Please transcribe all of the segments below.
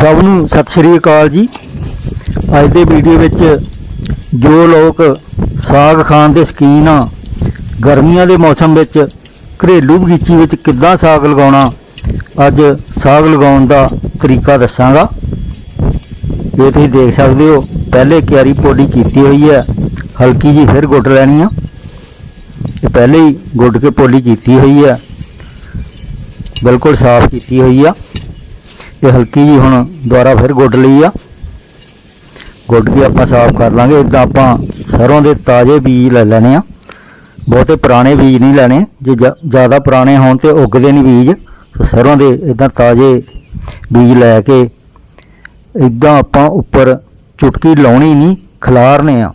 ਸਭ ਨੂੰ ਸਤਿ ਸ਼੍ਰੀ ਅਕਾਲ ਜੀ। ਅੱਜ ਦੇ ਵੀਡੀਓ ਵਿੱਚ ਜੋ ਲੋਕ ਸਾਗ ਖਾਣ ਦੇ ਸ਼ੌਕੀਨ ਆ, ਗਰਮੀਆਂ ਦੇ ਮੌਸਮ ਵਿੱਚ ਘਰੇਲੂ ਬਗੀਚੀ ਵਿੱਚ ਕਿੱਦਾਂ ਸਾਗ ਲਗਾਉਣਾ, ਅੱਜ ਸਾਗ ਲਗਾਉਣ ਦਾ ਤਰੀਕਾ ਦੱਸਾਂਗਾ। ਇਹ ਤੁਸੀਂ ਦੇਖ ਸਕਦੇ ਹੋ, ਪਹਿਲੇ ਕਿਆਰੀ ਪੋਲੀ ਕੀਤੀ ਹੋਈ ਹੈ, ਹਲਕੀ ਜੀ ਫਿਰ ਗੁੱਡ ਲੈਣੀ ਆ। ਇਹ ਪਹਿਲੇ ਹੀ ਗੁੱਡ ਕੇ ਪੋਲੀ ਕੀਤੀ ਹੋਈ ਹੈ, ਬਿਲਕੁਲ ਸਾਫ਼ ਕੀਤੀ ਹੋਈ ਆ। ਇਹ ਹਲਕੀ ਜੀ ਹੁਣ ਦੁਬਾਰਾ ਫਿਰ ਗੁੱਡ ਲਈ ਆ। ਗੁੱਡ ਕੇ ਆਪਾਂ ਸਾਫ਼ ਕਰ ਲਾਂਗੇ। ਇਦਾਂ ਆਪਾਂ ਸਰੋਂ ਦੇ ਤਾਜ਼ੇ ਬੀਜ ਲੈ ਲੈਣੇ ਆ। ਬਹੁਤੇ ਪੁਰਾਣੇ ਬੀਜ ਨਹੀਂ ਲੈਣੇ। ਜੇ ਜ਼ਿਆਦਾ ਪੁਰਾਣੇ ਹੋਣ ਤੇ ਉੱਗਦੇ ਨਹੀਂ ਬੀਜ ਸੋ ਸਰੋਂ ਦੇ ਇਦਾਂ ਤਾਜ਼ੇ ਬੀਜ ਲੈ ਕੇ ਇਦਾਂ ਆਪਾਂ ਉੱਪਰ ਚੁਟਕੀ ਲਾਉਣੀ ਨਹੀਂ, ਖਿਲਾਰਨੇ ਆ।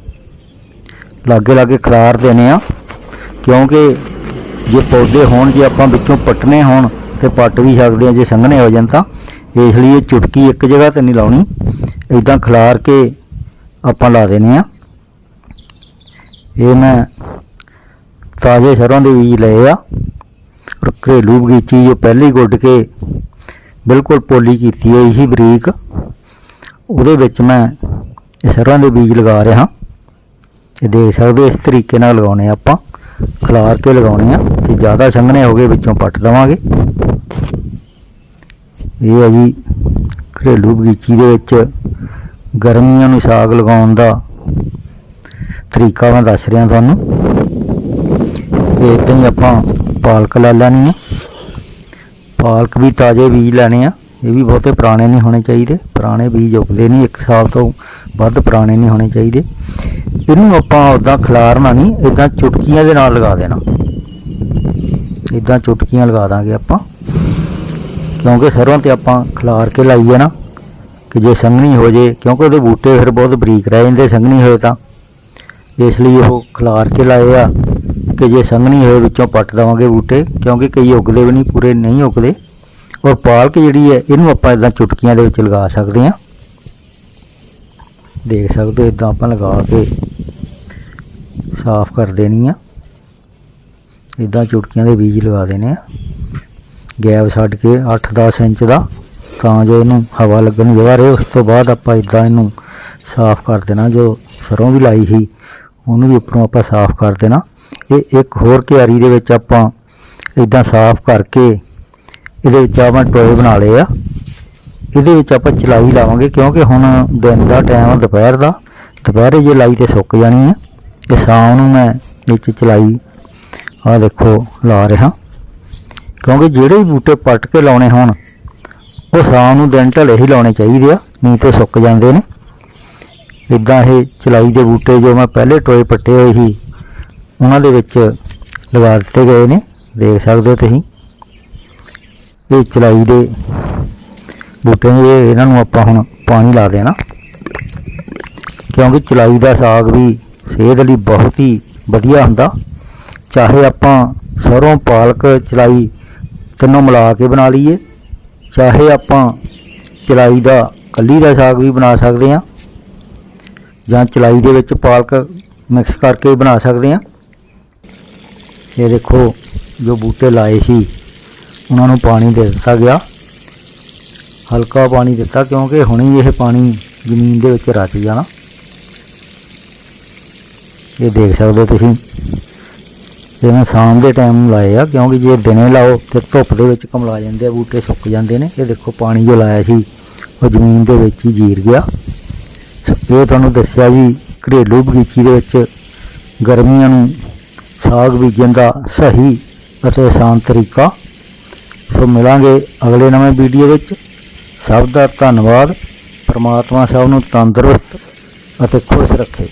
ਲਾਗੇ ਲਾਗੇ ਖਿਲਾਰ ਦੇਣੇ ਆ। ਕਿਉਂਕਿ ਜੇ ਪੌਦੇ ਹੋਣ, ਜੇ ਆਪਾਂ ਵਿੱਚੋਂ ਪੱਟਨੇ ਹੋਣ, ਤੇ ਪੱਟ ਵੀ ਸਕਦੇ ਆ, ਜੇ ਸੰਘਣੇ ਹੋ ਜਾਣ ਤਾਂ। ਇਸ ਲਈ ਇਹ ਚੁਟਕੀ ਇੱਕ ਜਗ੍ਹਾ ਤੇ ਨਹੀਂ ਲਾਉਣੀ। ਇਦਾਂ ਖਿਲਾਰ ਕੇ ਆਪਾਂ ਲਾ ਦੇਣੇ ਆ। ਇਹ ਮੈਂ ਤਾਜ਼ੇ ਸਰੋਂ ਦੇ ਬੀਜ ਲਏ ਆ। ਔਰ ਘਰੇਲੂ ਬਗੀਚੀ ਜੋ ਪਹਿਲੀ ਗੁੱਡ ਕੇ ਬਿਲਕੁਲ ਪੋਲੀ ਕੀਤੀ ਹੈ, ਇਹੀ ਬਰੀਕ। ਉਹਦੇ ਵਿੱਚ ਮੈਂ ਇਹ ਸਰੋਂ ਦੇ ਬੀਜ ਲਗਾ ਰਿਹਾ। ਇਹ ਦੇਖ ਸਕਦੇ ਹੋ, ਇਸ ਤਰੀਕੇ ਨਾਲ ਲਗਾਉਣੇ ਆਪਾਂ। ਖਿਲਾਰ ਕੇ ਲਗਾਉਣੇ ਆ ਤੇ ਜ਼ਿਆਦਾ ਸੰਘਣੇ ਹੋ ਗਏ, ਵਿੱਚੋਂ ਪੱਟ ਦਵਾਂਗੇ। ਇਹ ਹੈ ਜੀ ਘਰੇਲੂ ਬਗੀਚੀ ਦੇ ਵਿੱਚ ਗਰਮੀਆਂ ਨੂੰ ਸਾਗ ਲਗਾਉਣ ਦਾ ਤਰੀਕਾ ਮੈਂ ਦੱਸ ਰਿਹਾ ਤੁਹਾਨੂੰ। ਇਦਾਂ ਹੀ ਆਪਾਂ ਪਾਲਕ ਲੈ ਲੈਣੀ ਆ। ਪਾਲਕ ਵੀ ਤਾਜ਼ੇ ਬੀਜ ਲੈਣੇ ਆ। ਇਹ ਵੀ ਬਹੁਤੇ ਪੁਰਾਣੇ ਨਹੀਂ ਹੋਣੇ ਚਾਹੀਦੇ। ਪੁਰਾਣੇ ਬੀਜ ਉੱਗਦੇ ਨਹੀਂ। ਇੱਕ ਸਾਲ ਤੋਂ ਵੱਧ ਪੁਰਾਣੇ ਨਹੀਂ ਹੋਣੇ ਚਾਹੀਦੇ। ਇਹਨੂੰ ਆਪਾਂ ਉਦਾਂ ਖਿਲਾਰਨਾ ਨਹੀਂ। ਇਦਾਂ ਚੁਟਕੀਆਂ ਦੇ ਨਾਲ ਲਗਾ ਦੇਣਾ। ਇਦਾਂ ਚੁਟਕੀਆਂ ਲਗਾ ਦਾਂਗੇ ਆਪਾਂ। ਕਿਉਂਕਿ ਸਰੋਂ ਤੇ ਆਪਾਂ ਖਲਾਰ ਕੇ ਲਾਈਏ ਨਾ, ਕਿ ਜੇ ਸੰਘਣੀ ਹੋ ਜੇ, ਕਿਉਂਕਿ ਉਹਦੇ ਬੂਟੇ ਫਿਰ ਬਹੁਤ ਬਰੀਕ ਰਹਿ ਜਾਂਦੇ ਸੰਘਣੀ ਹੋਏ ਤਾਂ। ਇਸ ਲਈ ਉਹ ਖਲਾਰ ਕੇ ਲਾਏ ਆ, ਕਿ ਜੇ ਸੰਘਣੀ ਹੋਏ ਵਿੱਚੋਂ ਪੱਟ ਦਵਾਂਗੇ ਬੂਟੇ, ਕਿਉਂਕਿ ਕਈ ਉੱਗਦੇ ਵੀ ਨਹੀਂ, ਪੂਰੇ ਨਹੀਂ ਉੱਗਦੇ। ਔਰ ਪਾਲਕ ਜਿਹੜੀ ਹੈ, ਇਹਨੂੰ ਆਪਾਂ ਇਦਾਂ ਚੁਟਕੀਆਂ ਦੇ ਵਿੱਚ ਲਗਾ ਸਕਦੇ ਹਾਂ। ਦੇਖ ਸਕਦੇ ਹੋ, ਇਦਾਂ ਆਪਾਂ ਲਗਾ ਕੇ ਸਾਫ਼ ਕਰ ਦੇਣੀ ਆ। ਇਦਾਂ ਚੁਟਕੀਆਂ ਦੇ ਬੀਜ ਲਗਾ ਦੇਣੇ ਆ। ਗੈਪ ਛੱਡ ਕੇ 8-10 ਇੰਚ ਦਾ, ਤਾਂ ਜੋ ਇਹਨੂੰ ਹਵਾ ਲੱਗਣ ਦੀ ਜਗ੍ਹਾ ਰਹੇ। ਉਸ ਤੋਂ ਬਾਅਦ ਆਪਾਂ ਇਦਾਂ ਇਹਨੂੰ ਸਾਫ਼ ਕਰ ਦੇਣਾ, ਜੋ ਸਰੋਂ ਵੀ ਲਾਈ ਸੀ, ਉਹਨੂੰ ਵੀ ਉੱਪਰੋਂ ਆਪਾਂ ਸਾਫ਼ ਕਰ ਦੇਣਾ। ਇਹ ਇੱਕ ਹੋਰ ਕਿਆਰੀ ਦੇ ਵਿੱਚ ਆਪਾਂ ਇਦਾਂ ਸਾਫ਼ ਕਰਕੇ ਇਹਦੇ ਵਿੱਚ ਆਪਾਂ ਟੋਏ ਬਣਾ ਲਏ ਆ। ਇਹਦੇ ਵਿੱਚ ਆਪਾਂ ਚਲਾਈ ਲਾਵਾਂਗੇ, ਕਿਉਂਕਿ ਹੁਣ ਦਿਨ ਦਾ ਟਾਈਮ ਆ, ਦੁਪਹਿਰ ਦਾ। ਦੁਪਹਿਰੇ ਜੇ ਲਾਈ ਤੇ ਸੁੱਕ ਜਾਣੀ ਹੈ ਇਹ ਸ਼ਾਮ ਨੂੰ ਮੈਂ ਵਿੱਚ ਚਲਾਈ, ਆਹ ਦੇਖੋ, ਲਾ ਰਿਹਾ। ਕਿਉਂਕਿ ਜਿਹੜੇ ਵੀ ਬੂਟੇ ਪੱਟ ਕੇ ਲਾਉਣੇ ਹੋਣ, ਉਹ ਸ਼ਾਮ ਨੂੰ ਦਿਨ ਢਲੇ ਹੀ ਲਾਉਣੇ ਚਾਹੀਦੇ ਆ ਨਹੀਂ ਤੇ ਸੁੱਕ ਜਾਂਦੇ ਨੇ। ਇਦਾਂ ਇਹ ਚਲਾਈ ਦੇ ਬੂਟੇ ਜੋ ਮੈਂ ਪਹਿਲੇ ਟੋਏ ਪੱਟੇ ਹੋਏ ਸੀ, ਉਹਨਾਂ ਦੇ ਵਿੱਚ ਲਗਾ ਦਿੱਤੇ ਗਏ ਨੇ, ਦੇਖ ਸਕਦੇ ਹੋ ਤੁਸੀਂ। ਇਹ ਚਲਾਈ ਦੇ ਬੂਟੇ ਨੇ ਇਹਨਾਂ ਨੂੰ ਆਪਾਂ ਹੁਣ ਪਾਣੀ ਲਾ ਦੇਣਾ। ਕਿਉਂਕਿ ਚਲਾਈ ਦਾ ਸਾਗ ਵੀ ਸਿਹਤ ਲਈ ਬਹੁਤ ਹੀ ਵਧੀਆ ਹੁੰਦਾ। ਚਾਹੇ ਆਪਾਂ ਸਰੋਂ, ਪਾਲਕ ਚਲਾਈ ਤਿੰਨੋਂ ਮਿਲਾ ਕੇ ਬਣਾ ਲਈਏ। ਚਾਹੇ ਆਪਾਂ ਚਲਾਈ ਦਾ, ਕੱਲੀ ਦਾ ਸਾਗ ਵੀ ਬਣਾ ਸਕਦੇ ਹਾਂ, ਜਾਂ ਚਲਾਈ ਦੇ ਵਿੱਚ ਪਾਲਕ ਮਿਕਸ ਕਰਕੇ ਬਣਾ ਸਕਦੇ ਹਾਂ। ਇਹ ਦੇਖੋ, ਜੋ ਬੂਟੇ ਲਾਏ ਸੀ, ਉਹਨਾਂ ਨੂੰ ਪਾਣੀ ਦੇ ਦਿੱਤਾ ਗਿਆ। ਹਲਕਾ ਪਾਣੀ ਦਿੱਤਾ, ਕਿਉਂਕਿ ਹੁਣੇ ਇਹ ਪਾਣੀ ਜ਼ਮੀਨ ਦੇ ਵਿੱਚ ਰਚ ਜਾਣਾ। ਇਹ ਦੇਖ ਸਕਦੇ ਹੋ ਤੁਸੀਂ। ਇਹ ਮੈਂ ਸ਼ਾਮ ਦੇ ਟਾਈਮ ਲਾਏ ਆ, ਕਿਉਂਕਿ ਜੇ ਦਿਨੇ ਲਾਓ ਤੇ ਧੁੱਪ ਦੇ ਵਿੱਚ ਕਮਲਾ ਜਾਂਦੇ ਆ, ਬੂਟੇ ਸੁੱਕ ਜਾਂਦੇ ਨੇ। ਇਹ ਦੇਖੋ, ਪਾਣੀ ਜੋ ਲਾਇਆ ਸੀ, ਉਹ ਜ਼ਮੀਨ ਦੇ ਵਿੱਚ ਹੀ ਜੀਰ ਗਿਆ। ਇਹ ਤੁਹਾਨੂੰ ਦੱਸਿਆ ਜੀ, ਘਰੇਲੂ ਬਗੀਚੀ ਦੇ ਵਿੱਚ ਗਰਮੀਆਂ ਨੂੰ ਸਾਗ ਬੀਜਣ ਦਾ ਸਹੀ ਅਤੇ ਆਸਾਨ ਤਰੀਕਾ। ਸੋ ਮਿਲਾਂਗੇ ਅਗਲੇ ਨਵੇਂ ਵੀਡੀਓ ਵਿੱਚ। ਸਭ ਦਾ ਧੰਨਵਾਦ। ਪਰਮਾਤਮਾ ਸਭ ਨੂੰ ਤੰਦਰੁਸਤ ਅਤੇ ਖੁਸ਼ ਰੱਖੇ।